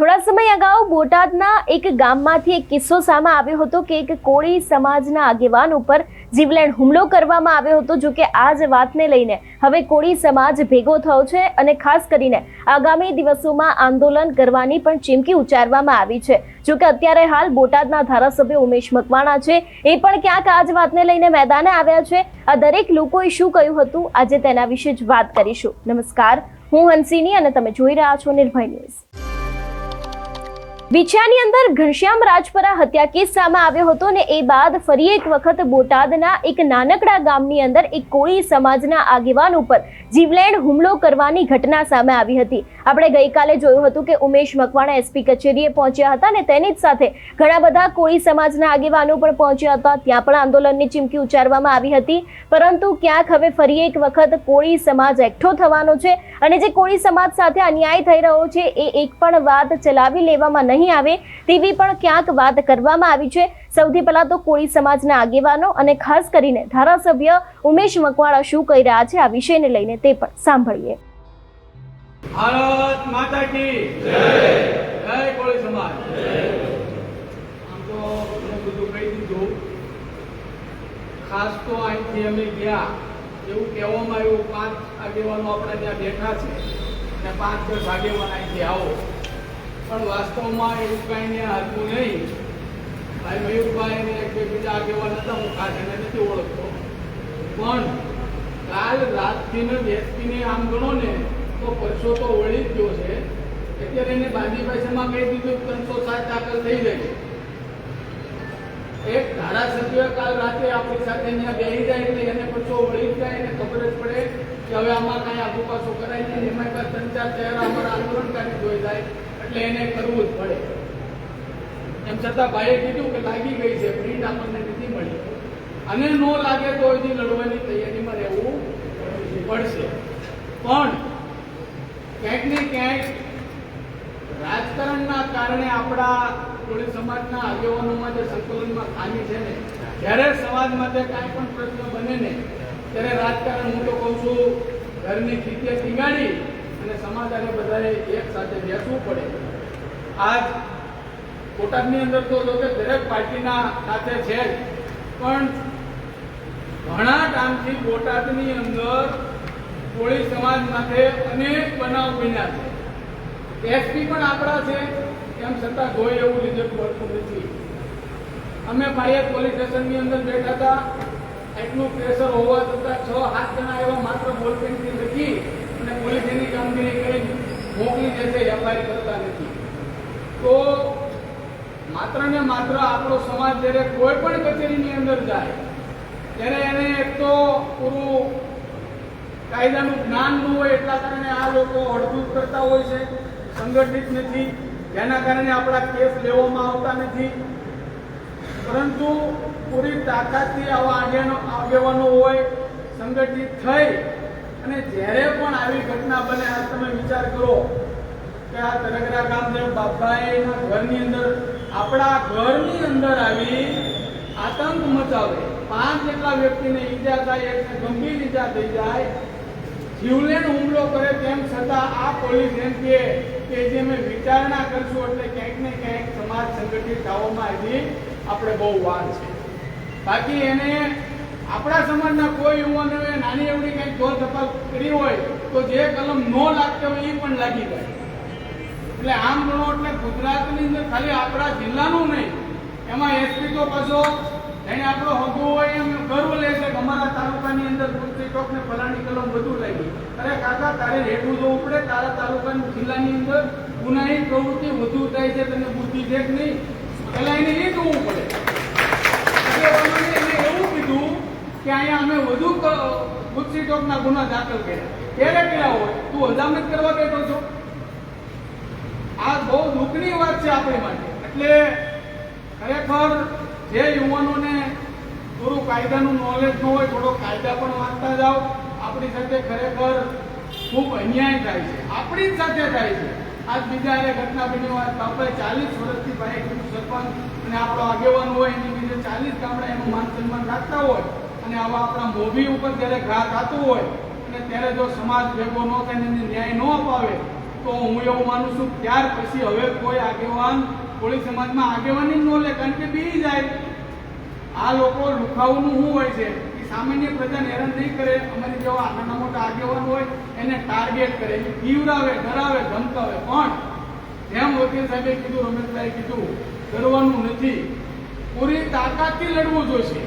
થોડા સમય અગાઉ બોટાદના એક ગામમાંથી એક કિસ્સો સામે આવ્યો હતો કે એક કોળી સમાજના આગેવાન ઉપર જીવલેણ હુમલો કરવામાં આવ્યો હતો, જો કે આ જ વાતને લઈને હવે કોળી સમાજ ભેગો થયો છે અને ખાસ કરીને આગામી દિવસોમાં આંદોલન કરવાની પણ ચીમકી ઉચ્ચારવામાં આવી છે. જો કે અત્યારે હાલ બોટાદના ધારાસભ્ય ઉમેશ મકવાણા છે, એ પણ ક્યાંક આ જ વાતને લઈને મેદાને આવ્યા છે. આ દરેક લોકોએ શું કહ્યું હતું, આજે તેના વિશે જ વાત કરીશું. નમસ્કાર, હું હંસિની અને તમે જોઈ રહ્યા છો નિર્ભય ન્યૂઝ. વિછિયાની અંદર ઘનશ્યામ રાજપરા હત્યા કેસ સામે આવ્યો હતો ને એ બાદ ફરી એક વખત બોટાદના એક નાનકડા ગામની અંદર એક કોળી સમાજના આગેવાન ઉપર જીવલેણ હુમલો કરવાની ઘટના સામે આવી હતી. આપણે ગઈકાલે જોયું હતું કે ઉમેશ મકવાણા એસપી કચેરીએ પહોંચ્યા હતા ને તેની જ સાથે ઘણા બધા કોળી સમાજના આગેવાનો પણ પહોંચ્યા હતા. ત્યાં પણ આંદોલનની ચીમકી ઉચ્ચારવામાં આવી હતી. પરંતુ ક્યાંક હવે ફરી એક વખત કોળી સમાજ એકઠો થવાનો છે અને જે કોળી સમાજ સાથે અન્યાય થઈ રહ્યો છે એ એક પણ વાત ચલાવી લેવામાં નહીં આવે તેવી પણ ક્યાંક વાત કરવામાં આવી છે. સૌથી પહેલાં તો કોળી સમાજના આગેવાનો અને ખાસ કરીને ધારાસભ્ય ઉમેશ મકવાણા શું કહી રહ્યા છે આ વિષયને લઈને તે પણ સાંભળીએ. ભારત માતા કી જય. જય કોળી સમાજ. આમ તો બધું કહી દીધું. ખાસ તો અહીંથી અમે ગયા. એવું કહેવામાં આવ્યું, પાંચ આગેવાનો આપણે ત્યાં બેઠા છે. અને પાંચ, દસ આગેવાન અહીંથી આવો. પણ વાસ્તવમાં એવું કાંઈ ને હતું નહીં. ભાઈ મયુરભાઈ ને એક બીજા આગેવાન હતા, હું ખાસ એને નથી ઓળખતો. પણ કાલ રાતથી ને વ્યક્તિને આમ ગણો ને તો પરસો તો વળી જ ગયો છે. અત્યારે એને બાંધી ભાષામાં કહી દીધું ત્રણસો સાત દાખલ થઈ ગઈ. એક ધારાસભ્ય કાલ રાતે આપણી સાથે અહીંયા બેસી જાય એટલે એને પરસો વળી જાય એને ખબર જ પડે કે હવે આમાં કાંઈ આગુ પાછું કરાય નહીં એમાં કાંઈ ત્રણ ચાર ચહેરા અમારા આંદોલનકારી જોઈ જાય એટલે એને કરવું જ પડે. એમ છતાં ભાઈએ કીધું કે લાગી ગઈ છે, પ્રિન્ટ આપણને નથી મળી. અને નો લાગે તો હજી લડવાની તૈયારીમાં રહેવું પડશે. પણ ક્યાંક ને ક્યાંક રાજકારણના કારણે આપણા કોળી સમાજના આગેવાનોમાં જે સંકલનમાં ખામી છે ને, જ્યારે સમાજ માટે કાંઈ પણ પ્રશ્ન બને ને, ત્યારે રાજકારણ હું તો કહું છું ઘરની ખીચે ટીંગાડી અને સમાજ અને બધાએ એક સાથે બેસવું પડે. આજ બોટાદની અંદર તો જો કે દરેક પાર્ટીના સાથે છે જ, પણ ઘણા ટાઈમથી બોટાદની અંદર કોળી સમાજ માટે અનેક બનાવ બન્યા છે. એસપી પણ આપણા છે તેમ છતાં કોઈ એવું રિઝલ્ટ મળતું નથી. અમે ભાઈએ પોલીસ સ્ટેશનની અંદર બેઠા હતા. એટલું પ્રેશર હોવા છતાં છ, સાત જણા એવા માત્ર બોલપેનથી લખી અને પોલીસ એની કામગીરી કરી મોકલી દેશે એફઆઈઆર કરતા નથી. તો માત્ર ને માત્ર આપણો સમાજ જ્યારે કોઈ પણ કચેરીની અંદર જાય, ત્યારે એને એક તો પૂરું કાયદાનું જ્ઞાન ન હોય એટલા કારણે આ લોકો અડધૂત કરતા હોય છે, સંગઠિત નથી. જેના કારણે આપણા કેસ લેવામાં આવતા નથી. પરંતુ પૂરી તાકાતથી આવા આગેવાનો આગેવાનો હોય, સંગઠિત થઈ અને જ્યારે પણ આવી ઘટના બને, આ તમે વિચાર કરો કે આ તરગરા ગામદેવ બાપાએના ઘરની અંદર, આપણા ઘરની અંદર આવી આતંક મચાવે. પાંચ જેટલા વ્યક્તિને ઈજા થાય એકને ગંભીર ઈજા થઈ જાય જીવલેણ હુમલો કરે તેમ છતાં આ પોલીસ એમપીએ કે જે અમે વિચારણા કરશું એટલે ક્યાંક ને ક્યાંક સમાજ સંગઠિત થવામાં હજી આપણે બહુ વાર છે. બાકી એને આપણા સમાજના કોઈ યુવાનોએ નાની એવડી કંઈક જોર ધપાલ કરી હોય તો જે કલમ ન લાગતો હોય એ પણ લાગી જાય. એટલે આમ ગણો એટલે ગુજરાતની અંદર ખાલી આપણા જિલ્લાનું નહીં, એમાં એસપી તો પાછો એને આપણો હગો હોય એમ ગર્વ લે છે અમારા તાલુકાની અંદર કુર્તી ચોક ને ફલાણી કલમ વધુ લાગી અરે કાકા, તારે રેડવું જોવું પડે તારા તાલુકાની જિલ્લાની અંદર ગુનાહિત પ્રવૃત્તિ વધુ થાય છે, તને બુદ્ધિ છે નહીં? પેલા એને એ જોવું પડે. એને એવું કીધું કે અહીંયા અમે વધુ કુર્તી ચોકના ગુના દાખલ કર્યા. ક્યારે કર્યા હોય, તું હજામત કરવા બેઠો છો? આ બહુ દુઃખની વાત છે આપણી માટે. એટલે ખરેખર જે યુવાનોને થોડું કાયદાનું નોલેજ ન હોય, થોડો કાયદા પણ વાંચતા જાઓ. આપણી સાથે ખરેખર ખૂબ અન્યાય થાય છે. આપણી જ સાથે થાય છે. આજ બીજા એ ઘટના બની હોય આપણે ચાલીસ વર્ષથી ભાઈ સરપંચ અને આપણો આગેવાન હોય, એની બીજે ચાલીસ ગામડા એનું માન સન્માન રાખતા હોય અને આવા આપણા મોભી ઉપર જ્યારે ઘા થતું હોય અને ત્યારે જો સમાજ ભેગો ન થાય એને ન્યાય ન અપાવે, તો હું એવું માનું છું, ત્યાર પછી હવે કોઈ આગેવાન કોળી સમાજમાં આગેવાની ન લે, કારણ કે બી જાય. આ લોકો લુખાવનું શું હોય છે કે સામાન્ય પ્રજાને હેરાન નહીં કરે, અમારી જેવા નાના મોટા આગેવાન હોય, એને ટાર્ગેટ કરે. એ પીવડાવે, ડરાવે, ધમકાવે. પણ જેમ વકીલ સાહેબે કીધું રમેશભાઈ કીધું ડરવાનું નથી. પૂરી તાકાતથી લડવું જોઈશે.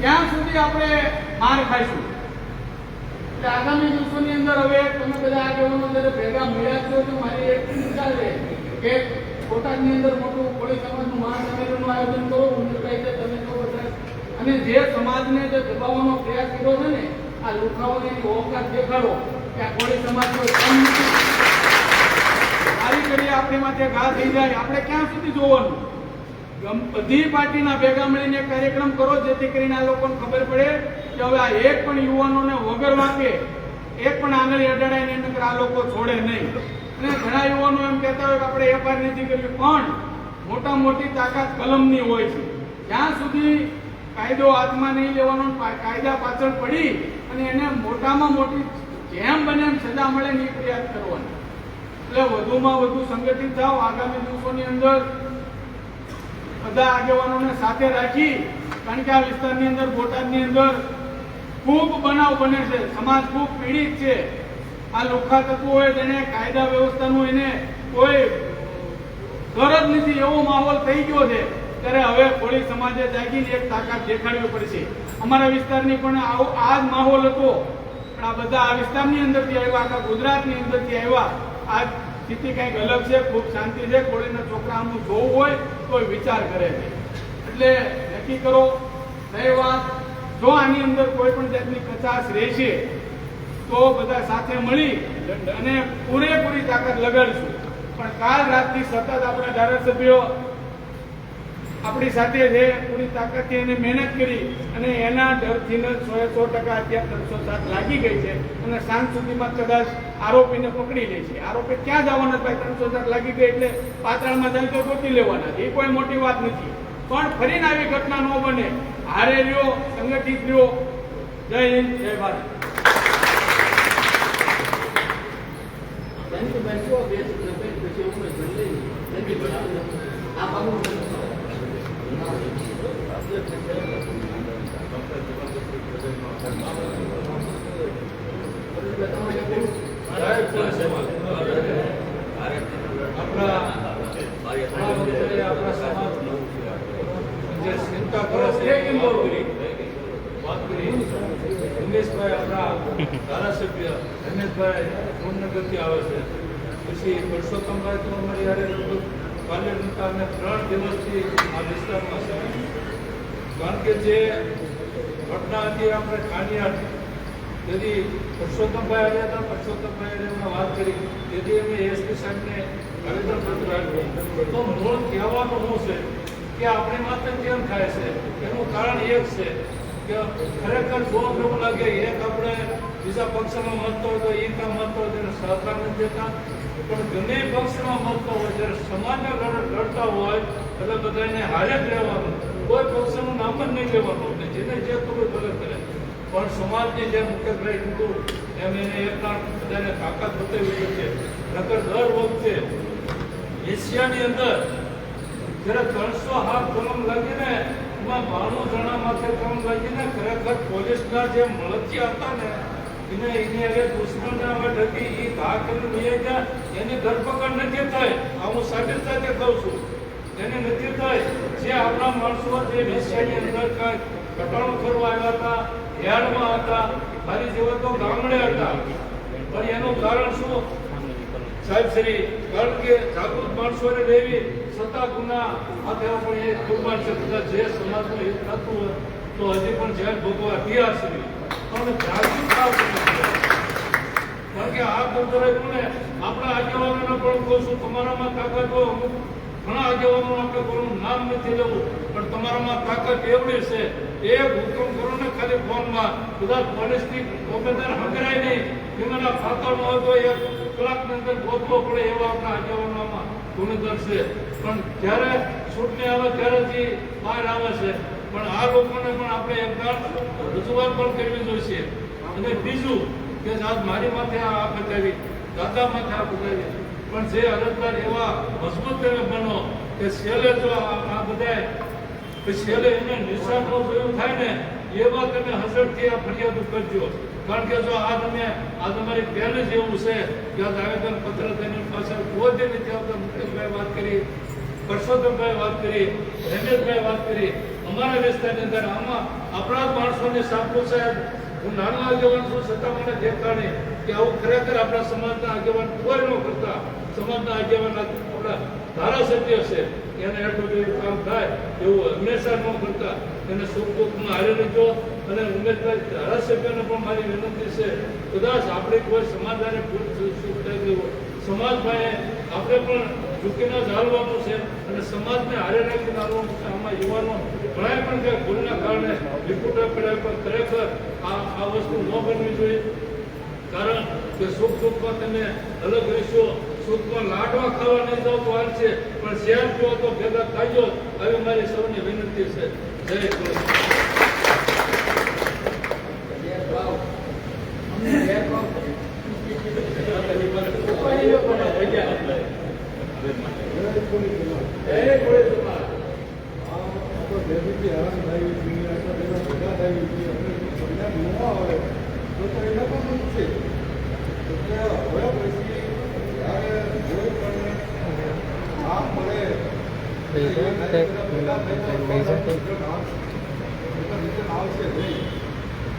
ત્યાં સુધી આપણે માર ખાઈશું? એટલે આગામી દિવસોની અંદર હવે તમે બધા આગેવાનો અંદર ભેગા મળ્યા છો તો મારી એક ચિંતા છે કે બોટાદની અંદર મોટું કોળી સમાજનું મહાસંમેલનનું આયોજન કરો. ઉમરભાઈ છે, તમે છો બધા. અને જે સમાજને જે દબાવવાનો પ્રયાસ કર્યો છે ને, આ લુખાઓને એની ઓકાત દેખાડો કે આ કોળી સમાજનો કોઈ કમ આપણે માથે ઘા થઈ જાય. આપણે ક્યાં સુધી જોવાનું? બધી પાર્ટીના ભેગા મળીને કાર્યક્રમ કરો, જેથી કરીને આ લોકોને ખબર પડે કે હવે આ એક પણ યુવાનોને વગર વાંકે એક પણ આંગળી અડાડાઈને આ લોકો છોડે નહીં. અને ઘણા યુવાનો એમ કહેતા હોય કે આપણે એફઆઈઆર નથી કરવી પણ મોટા મોટી તાકાત કલમની હોય છે. જ્યાં સુધી કાયદો હાથમાં નહીં લેવાનો કાયદા પાછળ પડી અને એને મોટામાં મોટી જેમ બને એમ સજા મળે ને એ પ્રયાસ કરવાની. એટલે વધુમાં વધુ સંગઠિત થાવ આગામી દિવસોની અંદર બધા આગેવાનોને સાથે રાખી, કારણ કે આ વિસ્તારની અંદર બોટાદની અંદર ખૂબ બનાવ બને છે. સમાજ ખૂબ પીડિત છે. આ લોખા થતું હોય તેને કાયદા વ્યવસ્થાનું એને કોઈ ગરજ નથી, એવો માહોલ થઈ ગયો છે. ત્યારે હવે કોળી સમાજે જાગીને એક તાકાત દેખાડવી પડશે. અમારા વિસ્તારની પણ આવો આ જ માહોલ હતો. પણ આ બધા આ વિસ્તારની અંદરથી આવ્યા, આખા ગુજરાતની અંદરથી આવ્યા. આ સ્થિતિ કંઈક અલગ છે, ખૂબ શાંતિ છે. કોળીના છોકરા આમનું જોવું હોય તો વિચાર કરે છે. એટલે નક્કી કરો નહીં વાત જો આની અંદર કોઈ પણ જાતની કચાશ રહેશે તો બધા સાથે મળી અને પૂરેપૂરી તાકાત લગાડીશું. પણ કાલ રાતથી સતત આપણા ધારાસભ્યો આપણી સાથે છે, પૂરી તાકાતથી એને મહેનત કરી અને એના ડરથી સો સો ટકા અત્યારે ત્રણસો સાત લાગી ગઈ છે અને સાંજ સુધીમાં કદાચ આરોપીને પકડી લે છે. આરોપી ક્યાં જવાના ભાઈ? ત્રણસો સાત લાગી ગઈ એટલે પાત્રામાં જાય તો ગોતી લેવાના એ કોઈ મોટી વાત નથી. પણ ફરીને આવી ઘટના ન બને. હારે રહ્યો, સંગઠિત રહ્યો. જય હિન્દ, જય ભારત. આપણા સમાજ ચિંતા કરે વાત કરી કરી આપણા ધારાસભ્ય. રમેશભાઈ પૂર્ણગતિ આવે છે. પછી પરસોત્તમભાઈ તો અમારી યારે લગભગ પાર્લામેન્ટના અમે ત્રણ દિવસથી આ વિસ્તારમાં છે. કારણ કે જે ઘટના હતી આપણે કાનિયાડ તેથી પરસોત્તમભાઈ આવ્યા હતા પરસોત્તમભાઈ અમે વાત કરી. તેથી અમે એસપી સાહેબને આવેદનપત્ર આપ્યું. તો મૂળ કહેવાનું શું છે? કે આપણે માત્ર કેમ થાય છે. એનું કારણ એક છે કે ખરેખર બહુ એવું લાગે એક આપણે બીજા પક્ષમાં મળતો તો એ કામ મળતો હોય તેને સહકાર નથી દેતા. પણ ગમે પક્ષમાં મળતો હોય જ્યારે સમાજને લડતા હોય એટલે બધાને હારે જ રહેવાનું. કોઈ પક્ષનું નામ જ નહીં લેવાનું જેને જે કરવું ભલે કરે. પણ સમાજની જેમ મુખ્યભાઈ કીધું એમ એને એકલા બધાને તાકાત બતાવી છે. નકર દર વખતે એશિયાની અંદર જ્યારે ત્રણસો હાથ કલમ લાગીને એમાં બાણું જણા માથે કલમ લાગીને ખરેખર પોલીસના જે મળતિયા હતા ને, એને એની હવે દુશ્મનના હવે ઢકી એ ઘા કરીને લઈ ગયા એની ધરપકડ નથી થઈ આ હું સાબિત સાથે કહું છું. એને નથી થઈ જે આપણા માણસો જે વિષયની અંદર કાંઈ કટાણો કરવા આવ્યા હતા યાર્ડમાં હતા, મારી જેવા તો ગામડે હતા. પણ એનું કારણ શું? સાહેબ, શ્રી, કારણ કે જાગૃત માણસોને લેવી સત્તા ગુના તેવા પણ એ કુરબાન છે, બધા જે સમાજનું હિત થતું હોય, તો હજી પણ જેલ ભોગવા તૈયાર છે. પણ જાગૃત કારણ કે આ ગુરુદ્વારે ને આપણા આગેવાનોને પણ કહું છું, તમારામાં તાકાત હોય, અમુક ઘણા આગેવાનો આપણે કોઈનું નામ નથી લેવું, પણ તમારામાં તાકાત એવડી છે, એ હુકમ કરો ને ખાલી ફોનમાં બધા પોલીસની ઓફિસર હકરાય નહીં. એમાંના ખાતામાં હોય તો એક કલાકની અંદર ગોતવો પડે એવા આપણા આગેવાનોમાં ગુનેગાર છે. પણ જ્યારે ચૂંટણી આવે ત્યારે બહાર આવે છે. પણ આ લોકોને પણ આપણે એકવાર રજૂઆત પણ કરવી જોઈએ અને બીજું કે આજ મારી માથે આ બતાવી દાદા માથે આ બતાવી પણ જે અરજદાર એવા મજબૂત તમે બનો કે છેલ્લે જો આ બધાય, કે છેલ્લે એને નિશાનો જોયું થાય ને એવા તમે હસડથી આ ફરિયાદ કરજો. કારણ કે જો આ તમે આ તમારી બેન જ એવું છે કે આ આવેદન પત્ર તેની પાછળ કોઈ નથી આપણે મુકેશભાઈ વાત કરી. પરસોત્તમભાઈ વાત કરી રમેશભાઈ વાત કરી. અમારા વિસ્તારની અંદર આમાં આપણા માણસોને સાંભળો સાહેબ. હું નાનો આગેવાન છું, છતાં મને દેખાડે કે આવું ખરેખર આપણા સમાજના આગેવાન કોઈ ન કરતા. સમાજના આગેવાન આપણા ધારાસભ્ય છે. એને એટલું કામ થાય એવું હંમેશા ન કરતા. એને સુખ દુઃખમાં હારે રહેજો અને ઉમેદભાઈ ધારાસભ્યને પણ મારી વિનંતી છે, કદાચ આપણે કોઈ સમાધાને ભૂલ સુખ થઈ ગઈ હોય. સમાજમાં આપણે પણ ઝૂકીને ચાલવાનું છે અને સમાજને હારે રાખી હાલવાનું છે. આમાં યુવાનો ઘણા પણ કે ભૂલના કારણે વિપુટ પડ્યા પણ ખરેખર આ આ વસ્તુ ન બનવી જોઈએ. કારણ કે સુખ દુઃખમાં તમે અલગ રહેશો. સુખમાં લાડવા ખાવા નહીં જાઓ તો હાલ છે. પણ શેર પીવો તો ભેગા ખાજો આવી મારી સૌની વિનંતી છે. જય કૃષ્ણ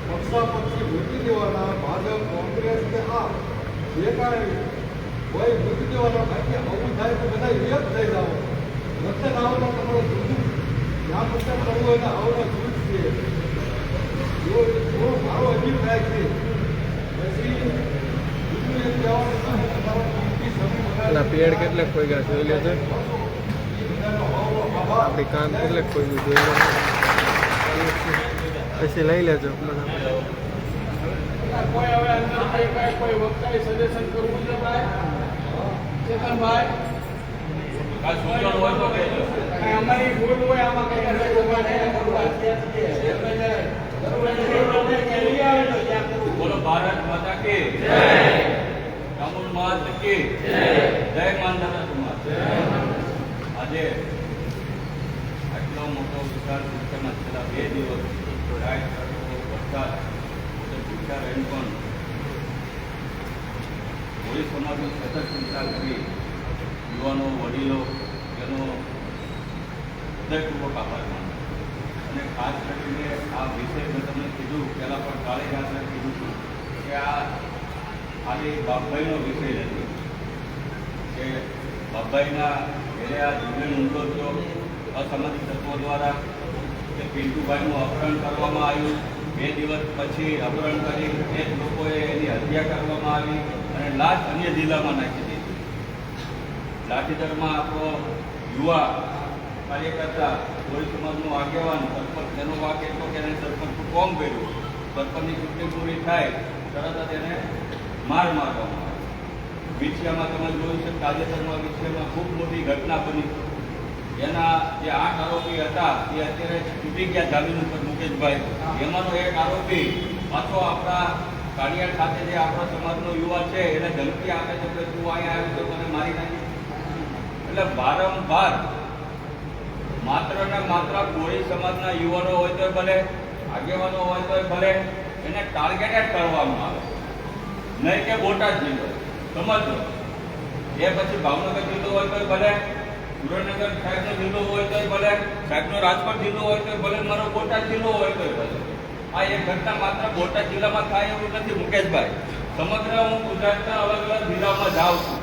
પક્ષાપક્ષી મૂકી દેવાના ભાજપ કોંગ્રેસ કે આ જે કારણે કોઈ દેવાના બાકી આવું થાય તો બધા એક થઈ જાઓ. વચ્ચે આવવા તમારો જુદું જ્યાં વચ્ચે કરવું હોય ને જૂથ છે. જો મારો થાય છે છે પેડ કેટલાક કોઈ ગયા જોઈ લેજો આપણે કામ કેટલાક કોઈ જોઈ લે પછી લઈ લેજો. બરાબર કોઈ હવે અંદર કઈ કઈ કોઈ વક્તાએ સજેશન કરવું છે ભાઈ ચેતનભાઈ? અમારી ભૂલ હોય આમાં કઈ અંદર ઊભા નહીં બોલો ભારત માતા કી ચામુંડ માત કે જય. માંધાતા સમાજ. આજે આટલો મોટો સંખ્યામાં છેલ્લા બે દિવસ વરસાદ અને ભૂખ્યા પણ પોલીસોમાંથી સતત ચિંતા કરી યુવાનો વડીલો તેનો હૃદયપૂર્વક આભાર માનો અને ખાસ કરીને આ વિષય મેં તમને કીધું પહેલાં પણ કાલે રાત્રે કીધું છું કે આ ખાલી બાપભાઈનો વિષય નથી કે બાપભાઈના ઘરે આ જીવન ઊંડો થયો અસામાજિક તત્વો દ્વારા કે પિન્ટુભાઈનું અપહરણ કરવામાં આવ્યું. બે દિવસ પછી અપહરણ કરી, એ જ લોકોએ એની હત્યા કરવામાં આવી અને લાશ અન્ય જિલ્લામાં નાખી દીધી. લાઠીદરમાં આપણો યુવા કાર્યકર્તા કોળી સમાજનું આગેવાન સરપંચ તેનો વાક એટલો કે એને સરપંચનું કોમ કર્યું. સરપંચની ચૂંટણી પૂરી થાય, તરત જ એને માર મારવામાં આવે. વિછિયામાં તમે જોયું છે તાજેતરમાં વિછિયામાં ખૂબ મોટી ઘટના બની. એના જે આઠ આરોપી હતા, એ અત્યારે છૂટી ગયા જામીન ઉપર મુકેશભાઈ. એમાંનો એક આરોપી પાછો આપણા કાળિયાર ખાતે જે આપણા સમાજનો યુવા છે, એને ધમકી આપે છે કે તું અહીંયા આવ્યો તો મને મારી નાખી. એટલે વારંવાર માત્ર ને માત્ર કોળી સમાજના યુવાનો હોય તોય ભલે, આગેવાનો હોય તોય ભલે, એને ટાર્ગેટેડ કરવામાં આવે. નહીં કે બોટાદ જિલ્લો સમજો એ પછી ભાવનગર જિલ્લો હોય તોય ભલે સુરેન્દ્રનગર સાહેબનો જિલ્લો હોય તોય ભલે, સાહેબનો રાજકોટ જિલ્લો હોય તો ભલે, મારો બોટાદ જિલ્લો હોય તોય ભલે. આ એક ઘટના માત્ર બોટાદ જિલ્લામાં થાય એવું નથી, મુકેશભાઈ. સમગ્ર હું ગુજરાતના અલગ અલગ જિલ્લામાં જાઉં છું.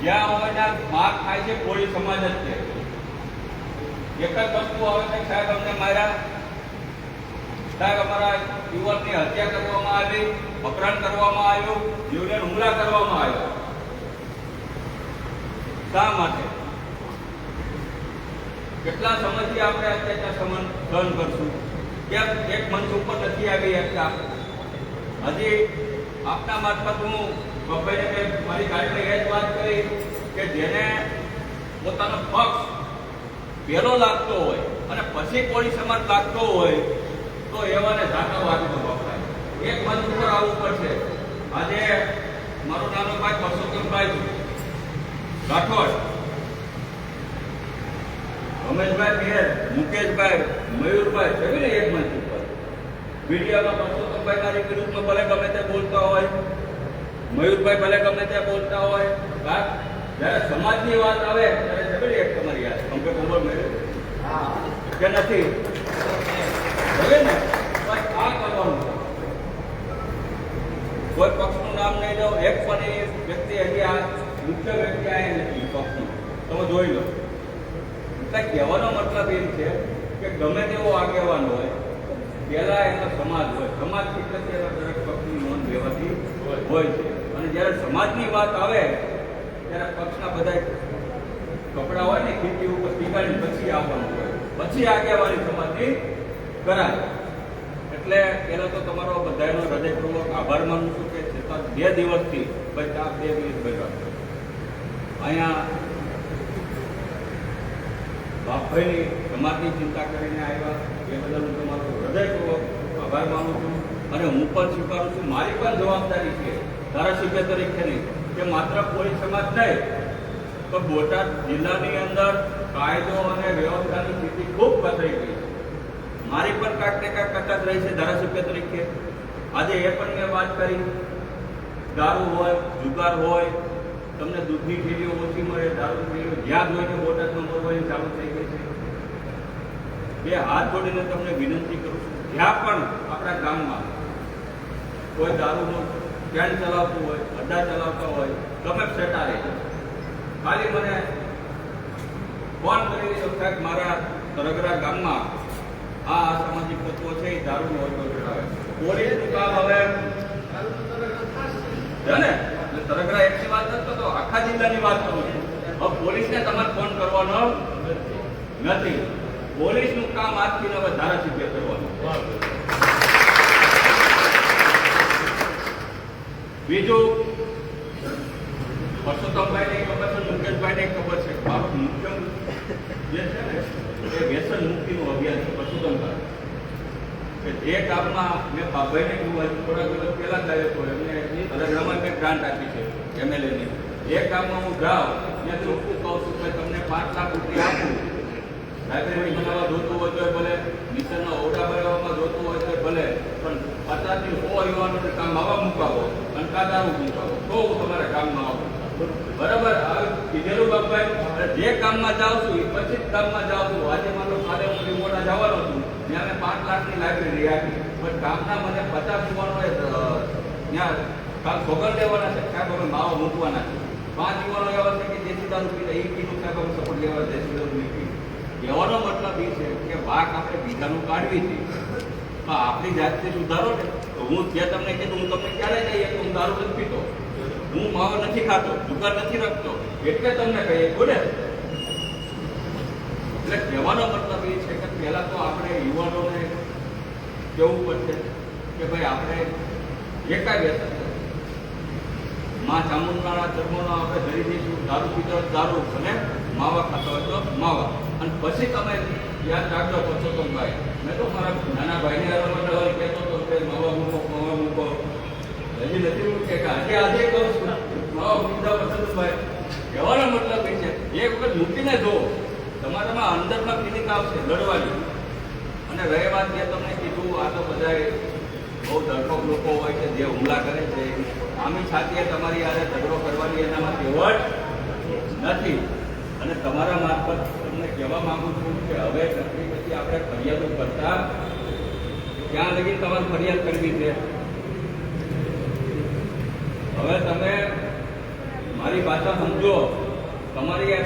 જ્યાં હોય ત્યાં માર થાય છે કોળી સમાજ જ છે. એક જ વસ્તુ આવે છે, સાહેબ, અમને માર્યા. સાહેબ, અમારા યુવકની હત્યા કરવામાં આવી અપહરણ કરવામાં આવ્યું જીવને હુમલા કરવામાં આવ્યો. શા માટે? કેટલા સમયથી આપણે અત્યાચાર સમન સહન કરશું? કેમ એક મંચ ઉપર નથી આવી શકતા. હજી આપના મારફત હું બબ્બાઈને મેં મારી ગાડીને એ જ વાત કરી કે જેને પોતાનો પક્ષ પહેલો લાગતો હોય અને પછી કોળી સમાજ લાગતો હોય, તો એવાને ઝાંકા વાગતો વપરાય. એક મંચ ઉપર આવવું પડશે. આજે મારું નાનો ભાઈ પરસોત્તમભાઈ રાઠોડ. રમેશભાઈ મેર મુકેશભાઈ મયુરભાઈ છે ને એક મંચ ઉપર. મીડિયામાં પરસોત્તમભાઈ મારી વિરુદ્ધમાં ભલે ગમે તે બોલતા હોય મયુરભાઈ ભલે ગમે તે બોલતા હોય હા જ્યારે સમાજની વાત આવે ત્યારે જબરી એક તમારી યાદ. અમકે કોમર મેળવે કે નથી? હવે ને? બસ આ કરવાનું. કોઈ પક્ષનું નામ નહીં લો એક પણ એ વ્યક્તિ હજી આ મુખ્ય વ્યક્તિ આ નથી પક્ષનું. તમે જોઈ લો. એટલે કહેવાનો મતલબ એમ છે કે ગમે તેવો આગેવાન હોય, પહેલા એનો સમાજ હોય. સમાજ એટલે એના દરેક પક્ષની નોંધ લેવાતી હોય છે. અને જ્યારે સમાજની વાત આવે, ત્યારે પક્ષના બધા કપડા હોય ને ખીચી ઉપર ટીકાડી પછી આવવાનું હોય. પછી આગેવાની સમાજની કરાય. એટલે પેલો તો તમારો બધાનો હૃદયપૂર્વક આભાર માનું છું કે બે દિવસથી, ભાઈ તાપ બે દિવસ ભર્યા અહીંયા બાપભાઈની સમાજની ચિંતા કરીને આવ્યા. એ બદલ હું તમારો હૃદયપૂર્વક આભાર માનું છું અને હું પણ સ્વીકારું છું. મારી પણ જવાબદારી છે. ધારાસભ્ય તરીકેની કે માત્ર પોલીસ સમાજ નહીં તો બોટાદ જિલ્લાની અંદર કાયદો અને વ્યવસ્થાની સ્થિતિ ખૂબ કથળી ગઈ છે. મારી પણ કાંઈક ને કાંઈક કચાશ રહી છે ધારાસભ્ય તરીકે. આજે એ પણ મેં વાત કરી. દારૂ હોય, જુગાર હોય તમને દૂધની થેલીઓ ઓછી મળે દારૂ થેલીઓ જ્યાં જોઈને બોટાદમાં મળવાની ચાલુ થઈ ગઈ છે. બે હાથ જોડીને તમને વિનંતી કરું છું જ્યાં પણ આપણા ગામમાં કોઈ દારૂનો કેન ચલાવતું હોય અડ્ડા ચલાવતા હોય તમે સેટા રહે ખાલી મને ફોન કરી સાહેબ મારા તરગરા ગામમાં આ અસામાજિક તત્વો છે એ દારૂનો અડ્ડો ચલાવે પોલીસનું કામ હવે. ને? એટલે એક એકની વાત નથી તો આખા જિલ્લાની વાત કરું છું. હવે પોલીસને તમારે ફોન કરવાનો નથી. પોલીસનું કામ આજથી હવે ધારાસભ્ય કરવાનું. બીજું, પરસોત્તમભાઈને ખબર છે, મુકેશભાઈને ખબર છે. મારું મુખ્ય જે છે ને, એ વ્યસન મુક્તિનું અભિયાન છે, પરસોત્તમભાઈ. કે જે ગામમાં મેં ભાભાઈને થોડાક દિવસ પહેલા જ આવ્યો હતો એમને મેં ગ્રાન્ટ આપી છે, એમએલએની. એ કામમાં હું જાઉં ત્યાં ચોખ્ખું કહું છું કે તમને પાંચ લાખ રૂપિયા આપું. લાઇબ્રેરી બનાવવા જોતું હોય તો ભલે, મિશનના ઓરડા બનાવવામાં જોતું હોય તો ભલે, પણ પચાસથી સો યુવાનોને કામ આવા મૂકાવો અને કાદારું મુકાવો, તો હું તમારા કામમાં આવું. બરાબર? આ કીધેલું બાપભાઈ જે કામમાં જાઉં છું, એ પછી જ કામમાં જાઉં છું. આજે મારો કાલે હું મોટા જવાનો છું ત્યાં મેં પાંચ લાખની લાઇબ્રેરી આપી, પણ કામના મને પચાસ યુવાનોએ ત્યાં કાલ સોગંદ લેવાના છે સાહેબ અમે માવો મૂકવાના છે. પાંચ યુવાનો એવા છે કે દેશી દારૂ પીતા એ કીધું સાહેબ અમે સપોર્ટ લેવા દેશી દારૂ કહેવાનો મતલબ એ છે કે વાક આપણે બીજાનું કાઢવી છે. પણ આપણી જાતને સુધારો ને તો હું જ્યાં તમને કીધું, હું તમને ક્યારે કહીએ કે હું દારૂ નથી પીતો? હું માવો નથી ખાતો દુકાન નથી રાખતો. એટલે તમને કહીએ, બોલે. એટલે કહેવાનો મતલબ પહેલા તો આપણે યુવાનોને કહેવું પડશે કે ભાઈ આપણે એકાય વ્યસનમાં ચામુંડાના ધર્મનો આપણે ધરી દઈશું દારૂ પીતો દારૂ અને માવા ખાતો હોય તો માવા. અને પછી તમે યાદ રાખજો પરસોત્તમભાઈ મેં તો મારા નાના ભાઈને હોય કહેતો હતો કે માવા મૂકો માવા મૂકો. હજી નથી મૂકે કે આજે આજે કહું છું. માવા મૂકતા પરસોત્તમભાઈ કહેવાનો મતલબ એ છે. એક વખત મૂકીને જુઓ. તમારામાં અંદરમાં ક્લિનિક આવશે લડવાની અને રહી વાત જે તમને કીધું, આ તો બધાએ બહુ ડરપોક લોકો હોય છે, જે હુમલા કરે છે. આમી છાતીએ તમારી યારે ઝઘડો કરવાની એનામાં કહેવટ નથી. અને તમારા મારફત તમને કહેવા માગું છું કે હવે નક્કી પછી આપણે ફરિયાદો કરતા ક્યાં લગી તમારે ફરિયાદ કરવી છે. હવે તમે મારી ભાષા સમજો. તમારી એ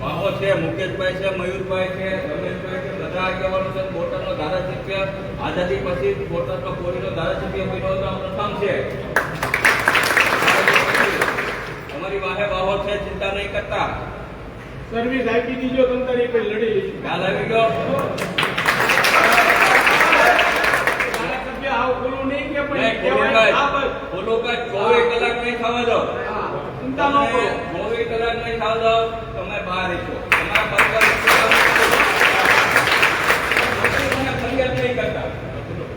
બાહે બાહો છે મુકેશભાઈ છે મયુરભાઈ છે રમેશભાઈ છે બધા આગેવાનો છે બોટાદનો ધારાસભ્ય. આઝાદી પછી બોટાદનો કોરીનો ધારાસભ્ય બન્યો તો પ્રથમ છે. અમારી વાહે બાહો છે ચિંતા નહીં કરતા. સર્વિસ આપી દીજો તંતરી પર લડી લઈશું. આવી ગયો? ચોવીસ કલાક નહીં ખાવા દો. ચિંતા ન કરો ચોવીસ કલાક નહીં ખાવા દો. બહાર રહેશો તમારા પરિવાર ફરિયાદ નહીં કરતા.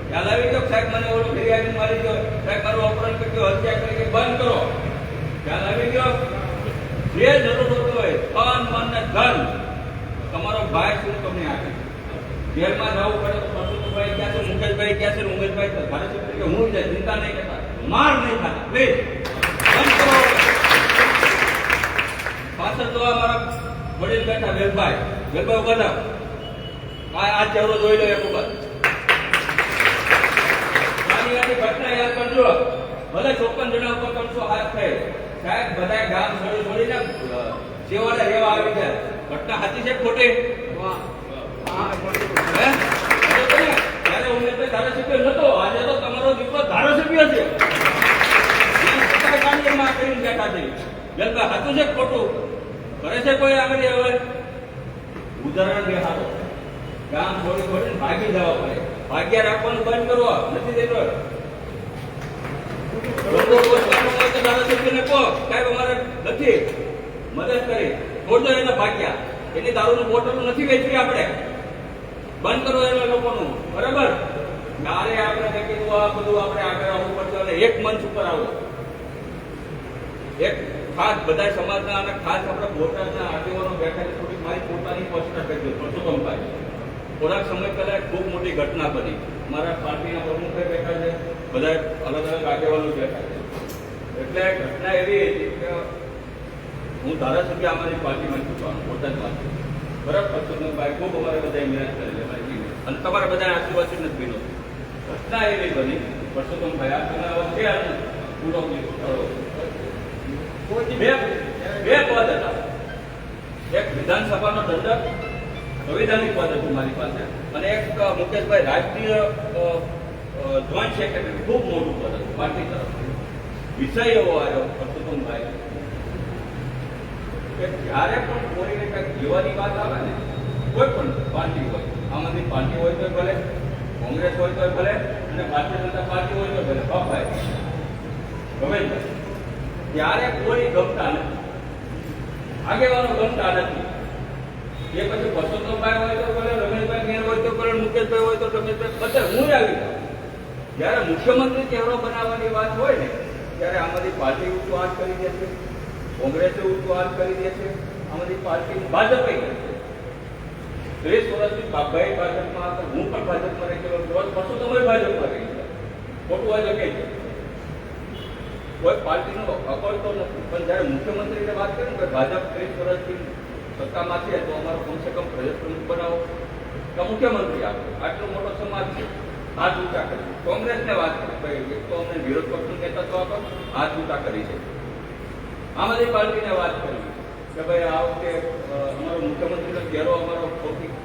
ખ્યાલ આવી ગયો? સાહેબ મને ઓલો ફરિયાદ મારી ગયો. સાહેબ, મારું ઓપરેશન કર્યું હત્યા કરી બંધ કરો. જે જરૂર હોય, તન, મન ધન. તમારો ભાઈ શું તમને આપે જેલમાં જવું પડે તો પરસોત્તમભાઈ ક્યાં છે, મુકેશભાઈ ક્યાં છે, ઉમેશભાઈ તો હું જાય, ચિંતા નહીં કરતા. માર નહીં ખાતા. પ્લીઝ. બંધ પાછળ જોવા અમારા વડીલ બેઠા વેલભાઈ વેલભાઈ ઊભા થાવ. આ આ ચહેરો જોઈ લો એક ઉપર. નાની નાની ઘટના યાદ કરજો. ભલે ચોપન જણા ઉપર ત્રણસો હાથ થાય. સાહેબ બધા ગામ છોડી છોડીને છેવાડે રહેવા આવી છે ઘટના સાચી છે ખોટી? ત્યારે ઉમેશભાઈ ધારાસભ્ય નતો આજે તો તમારો દીકરો ધારાસભ્ય છે. બેઠા છે. વેલભાઈ સાચું છે ખોટું? કરે છે કોઈ આગળ હવે? ઉદાહરણ દેખાડો ગામ છોડી છોડીને ભાગી જવા પડે. ભાગ્યા રાખવાનું બંધ કરો. નથી દેતો. મદદ કરી. છોડજો એને ભાગ્યા. એની દારૂનું બોટલ નથી વેચવી આપણે. બંધ કરો એના લોકોનું. બરાબર? નારે આપણે કંઈ કીધું, આ બધું આપણે આગળ આવવું પડશે. અને એક મંચ ઉપર આવો. એક ખાસ બધા સમાજના અને ખાસ આપણા બોટાદના આગેવાનો બેઠા છે થોડી મારી પોતાની પર્સનલ કહી પરસોત્તમભાઈ થોડાક સમય પહેલા ખૂબ મોટી ઘટના બની. મારા પાર્ટીના પ્રમુખે બેઠા છે બધા અલગ અલગ આગેવાનો બેઠા છે. એટલે ઘટના એવી હતી કે હું ધારાસભ્ય અમારી પાર્ટીમાં ચૂંટવાનું બોટાદમાં બરાબર? પરસોત્તમભાઈ ખૂબ અમારે બધા મહેનત કરેલી અમારી ટીમે અને તમારા બધા આશીર્વાદ નથી ઘટના એવી બની પરસોત્તમભાઈ આ છે અને પૂરો કરો બે બે પદ હતા. એક વિધાનસભાનો દંડક, સંવિધાનિક પદ હતું મારી પાસે. અને એક મુકેશભાઈ, રાષ્ટ્રીય જોઈન્ટ સેક્રેટરી ખૂબ મોટું પદ હતું, પાર્ટી તરફ વિષય આવ્યો પરસોત્તમભાઈ કે જ્યારે પણ કોઈને કંઈક લેવાની વાત આવે ને, કોઈ પણ પાર્ટી હોય, આમ પાર્ટી હોય તો ભલે, કોંગ્રેસ હોય તો ભલે, અને ભારતીય જનતા પાર્ટી હોય તો ભલે બાપાય ગમે. ત્યારે કોઈ ગમતા નથી. આગેવાનો ગમતા નથી. એ પછી પરસોત્તમભાઈ હોય તો ભલે રમેશભાઈ ઘેર હોય તો ભલે મુકેશભાઈ હોય તો રમેશભાઈ, બધા હું આવી જાઉં. જ્યારે મુખ્યમંત્રી ચહેરો બનાવવાની વાત હોય ને, ત્યારે આમાંથી પાર્ટી હાથ કરી દે છે, કોંગ્રેસે હાથ કરી દે છે, આમાંથી પાર્ટી ભાજપે કરી છે. ત્રીસ વર્ષથી બાબાઈ ભાજપમાં હું પણ ભાજપમાં રહી ગયો રોજ પરસોત્તમભાઈ ભાજપમાં રહી ખોટું આ જગ્યાએ છે કોઈ પાર્ટીનો અકળતો નથી. પણ જ્યારે મુખ્યમંત્રીને વાત કરી કે ભાજપ ત્રીસ વર્ષથી સત્તામાં છે, તો અમારો કમસે કમ પ્રદેશ બનાવો. તો મુખ્યમંત્રી આપો આટલો મોટો સમાજ છે. હાથ ઊંચા કરી કોંગ્રેસને વાત કરી. ભાઈ, એક તો અમને વિરોધ પક્ષનું નેતૃત્વ આપો. હાથ ઊંચા કરી છે આમ આદમી પાર્ટીને વાત કરી. કે ભાઈ, આ વખતે અમારો મુખ્યમંત્રીનો ચહેરો અમારો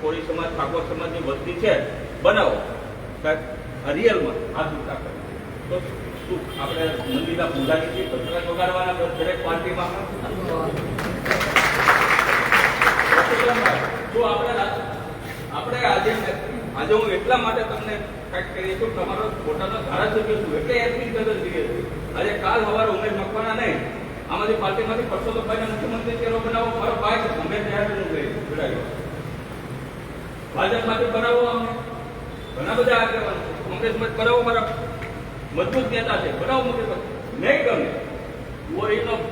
કોળી સમાજ, ઠાકોર સમાજની વસ્તી છે. બનાવો. સાહેબ, આ રિયલમાં હાથ ઊંચા કરી તો આપણે મંદિરના આજે કાલ સવારે ઉમેશ મકવાના નહીં, આમાંથી પાર્ટીમાંથી પરસોત્તમભાઈને મુખ્યમંત્રી ચહેરો બનાવો, મારો ભાઈ છે અમે ત્યારે હું જોડાયો ભાજપમાંથી બનાવો અમને. ઘણા બધા આગળ. કોંગ્રેસમાં બનાવો મારા. મજબૂત નેતા છે. બરાબર નહીં ગમે. કોઈનો કોઈ